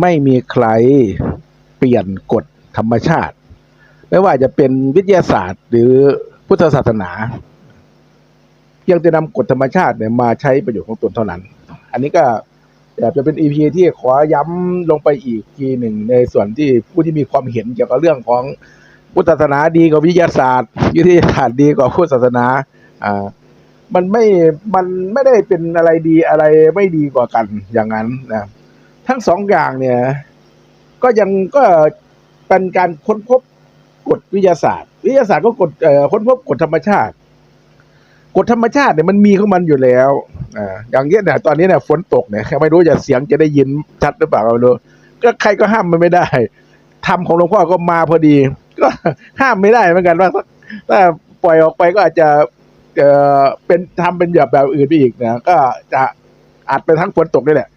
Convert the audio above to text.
ไม่มีใครเปลี่ยนกฎธรรมชาติ ไม่ว่าจะเป็นวิทยาศาสตร์ หรือพุทธศาสนาเพียงแต่นำกฎธรรมชาติเนี่ยมาใช้ประโยชน์ของตนเท่านั้น อันนี้ก็อยากจะเป็นอีพีที่ขอย้ำลงไปอีกทีหนึ่งในส่วนที่ผู้ที่มีความเห็นเกี่ยวกับเรื่องของพุทธศาสนาดีกว่าวิทยาศาสตร์วิทยาศาสตร์ดีกว่าพุทธศาสนาอ่ามันไม่มันไม่ได้เป็นอะไรดีอะไรไม่ดีกว่ากันอย่างนั้นนะ ทั้งสองอย่างเนี่ย ก็ยังก็เป็นการค้นพบกฎวิทยาศาสตร์ วิทยาศาสตร์ก็กฎเอ่อค้นพบกฎธรรมชาติกฎธรรมชาติเนี่ยมันมีของมันอยู่แล้วอ่าอย่างเงี้ยเนี่ยตอนนี้เนี่ยฝนตกเนี่ยไม่รู้จะเสียงจะได้ยินชัดหรือเปล่าไม่รู้ก็ใครก็ห้ามมันไม่ได้ธรรมของหลวงพ่อก็มาพอดี ก็ห้ามไม่ได้เหมือนกันว่าถ้าปล่อยออกไปก็อาจจะเอ่อเป็นทำเป็นแบบแบบอื่นไปอีกนะก็จะอาจเป็นทั้งฝนตกนี่แหละ